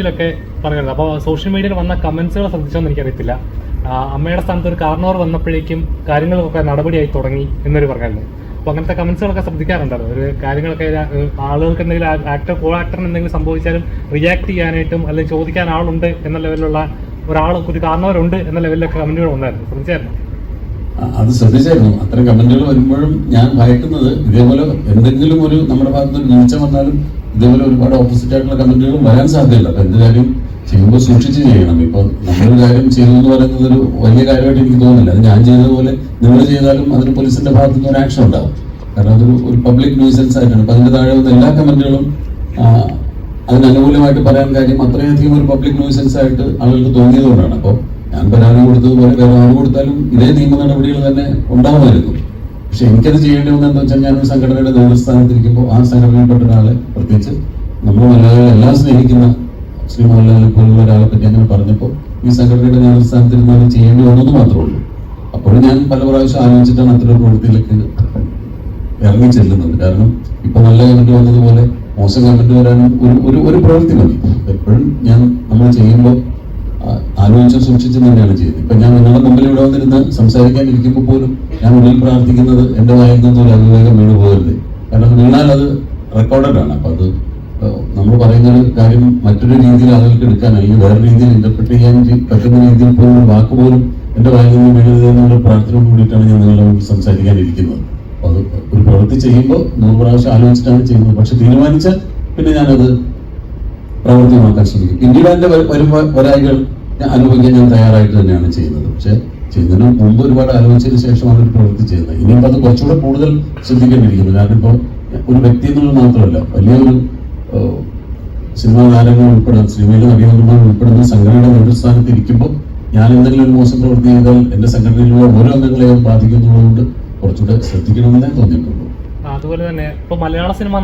മീറ്റിലൊക്കെ പറഞ്ഞിരുന്നു അപ്പോൾ സോഷ്യൽ മീഡിയയിൽ വന്ന കമൻസുകൾ ശ്രദ്ധിച്ചോന്ന് എനിക്കറിയത്തില്ല. അമ്മയുടെ സ്ഥാനത്ത് ഒരു കാരണവർ വന്നപ്പോഴേക്കും കാര്യങ്ങളൊക്കെ നടപടിയായി തുടങ്ങി എന്നൊരു പറഞ്ഞായിരുന്നു. അപ്പോൾ അങ്ങനത്തെ കമൻസുകളൊക്കെ ശ്രദ്ധിക്കാറുണ്ടല്ലോ. ഒരു കാര്യങ്ങളൊക്കെ ആളുകൾക്ക് എന്തെങ്കിലും ആക്ടർ കോ ആക്ടറിന് എന്തെങ്കിലും സംഭവിച്ചാലും റിയാക്ട് ചെയ്യാനായിട്ടും അല്ലെങ്കിൽ ചോദിക്കാൻ ആളുണ്ട് എന്ന ലെവലിലുള്ള ഒരാൾ ഒരു കാരണവരുണ്ട് എന്ന ലെവലിലൊക്കെ കമന്റുകൾ ഉണ്ടായിരുന്നു ശ്രദ്ധിച്ചായിരുന്നു? അത് ശ്രദ്ധിച്ചായിരുന്നു അത്തരം കമന്റുകൾ വരുമ്പോഴും ഞാൻ ഭയക്കുന്നത് ഇതേപോലെ എന്തെങ്കിലും ഒരു നമ്മുടെ ഭാഗത്ത് വീഴ്ച വന്നാലും ഇതേപോലെ ഒരുപാട് ഓപ്പോസിറ്റ് ആയിട്ടുള്ള കമന്റുകളും വരാൻ സാധ്യതയില്ല. അപ്പൊ എന്ത് കാര്യം ചെയ്യുമ്പോൾ സൂക്ഷിച്ച് ചെയ്യണം. ഇപ്പൊ നമ്മളൊരു കാര്യം ചെയ്തു എന്ന് പറയുന്നത് ഒരു വലിയ കാര്യമായിട്ട് എനിക്ക് തോന്നുന്നില്ല. അത് ഞാൻ ചെയ്തതുപോലെ നിങ്ങൾ ചെയ്താലും അതിന് പോലീസിന്റെ ഭാഗത്തു നിന്ന് ഒരു ആക്ഷൻ ഉണ്ടാവും. കാരണം അതൊരു ഒരു പബ്ലിക് ന്യൂസൻസ് ആയിട്ടാണ്. അപ്പൊ അതിന്റെ താഴെ വന്ന എല്ലാ കമന്റുകളും അതിന് അനുകൂലമായിട്ട് പറയാൻ കാര്യം അത്രയധികം ഒരു പബ്ലിക് ന്യൂസൻസ് ആയിട്ട് ആളുകൾക്ക് തോന്നിയതുകൊണ്ടാണ്. അപ്പോൾ ഞാൻ പരാതി കൊടുത്തതുപോലെ വേറെ ആൾ കൊടുത്താലും ഇതേ നിയമ നടപടികൾ തന്നെ ഉണ്ടാവുമായിരുന്നു. പക്ഷെ എനിക്കത് ചെയ്യേണ്ടി വന്നത് എന്താ വെച്ചാൽ ഞാൻ ഒരു സംഘടനയുടെ നേതൃസ്ഥാനത്തിരിക്കുമ്പോൾ ആ സംഘടനയിൽപ്പെട്ട ഒരാളെ പ്രത്യേകിച്ച് നമ്മൾ മലയാളികളെ എല്ലാം സ്നേഹിക്കുന്ന ശ്രീ മോഹൻലാലിനെ പോലുള്ള ഒരാളെ പറ്റി അങ്ങനെ പറഞ്ഞപ്പോൾ ഈ സംഘടനയുടെ നേതൃസ്ഥാനത്തിരുന്ന് അത് ചെയ്യേണ്ടി വന്നെന്ന് മാത്രമേ ഉള്ളൂ. അപ്പോഴും ഞാൻ പല പ്രാവശ്യം ആലോചിച്ചിട്ടാണ് അത്തരം പ്രവൃത്തിയിലേക്ക് ഇറങ്ങി ചെല്ലുന്നത്. കാരണം ഇപ്പൊ നല്ല കമന്റ് വന്നതുപോലെ മോശം കമന്റ് വരാനും ഒരു ഒരു പ്രവൃത്തി മതി. എപ്പോഴും ഞാൻ നമ്മൾ ചെയ്യുമ്പോൾ ആലോചിച്ച് സൂക്ഷിച്ച് തന്നെയാണ് ചെയ്യുന്നത്. ഇപ്പൊ ഞാൻ നിങ്ങളുടെ മുമ്പിൽ ഇവിടെ വന്നിരുന്ന് സംസാരിക്കാൻ ഇരിക്കുമ്പോൾ പോലും ഞാൻ ഉള്ളിൽ പ്രാർത്ഥിക്കുന്നത് എന്റെ വായിൽ നിന്ന് ഒരു അവിവേകം വീണ് പോകരുത്. കാരണം വീണാൽ അത് റെക്കോർഡഡ് ആണ്. അപ്പൊ അത് നമ്മൾ പറയുന്ന കാര്യം മറ്റൊരു രീതിയിൽ ആളുകൾക്ക് എടുക്കാൻ അല്ലെങ്കിൽ വേറെ രീതിയിൽ ഇന്റർപ്രറ്റ് ചെയ്യാൻ പറ്റുന്ന രീതിയിൽ പോലും വാക്ക് പോലും എന്റെ വായിൽ നിന്ന് വീഴരുത് എന്നുള്ള പ്രാർത്ഥന കൂടിയിട്ടാണ് ഞാൻ നിങ്ങളുടെ മുമ്പിൽ സംസാരിക്കാനിരിക്കുന്നത്. അത് ഒരു പ്രവൃത്തി ചെയ്യുമ്പോൾ നൂറ് പ്രാവശ്യം ആലോചിച്ചിട്ടാണ് ചെയ്യുന്നത്. പക്ഷെ തീരുമാനിച്ചാൽ പിന്നെ ഞാനത് പ്രാവർത്തികമാക്കാൻ ശ്രമിക്കും. പിന്നീട് അതിന്റെ വ- വരുമ്പോ വരായികൾ അനുഭവിക്കാൻ ഞാൻ തയ്യാറായിട്ട് തന്നെയാണ് ചെയ്യുന്നത്. പക്ഷേ ചെയ്യുന്നതിന് മുമ്പ് ഒരുപാട് ആലോചിച്ചതിന് ശേഷമാണ് ഒരു പ്രവൃത്തി ചെയ്യുന്നത്. ഇനിയിപ്പോൾ അത് കുറച്ചുകൂടെ കൂടുതൽ ശ്രദ്ധിക്കേണ്ടിയിരിക്കുന്നു. കാരണം ഇപ്പോൾ ഒരു വ്യക്തി എന്നുള്ളത് മാത്രമല്ല വലിയൊരു സിനിമാ താരങ്ങൾ ഉൾപ്പെടുന്ന സിനിമയിലെ നവീകരണങ്ങൾ ഉൾപ്പെടുന്ന സംഘടനയുടെ നേതൃസ്ഥാനത്ത് ഇരിക്കുമ്പോൾ ഞാൻ എന്തെങ്കിലും ഒരു മോശം പ്രവൃത്തി ചെയ്താൽ എന്റെ സംഘടനയിലുള്ള ഓരോ അംഗങ്ങളെയും ബാധിക്കുന്നുള്ളതുകൊണ്ട് കുറച്ചുകൂടെ ശ്രദ്ധിക്കണമെന്നേ തോന്നിയിട്ടുള്ളൂ. അതുപോലെ തന്നെ ഇപ്പൊ മലയാള സിനിമ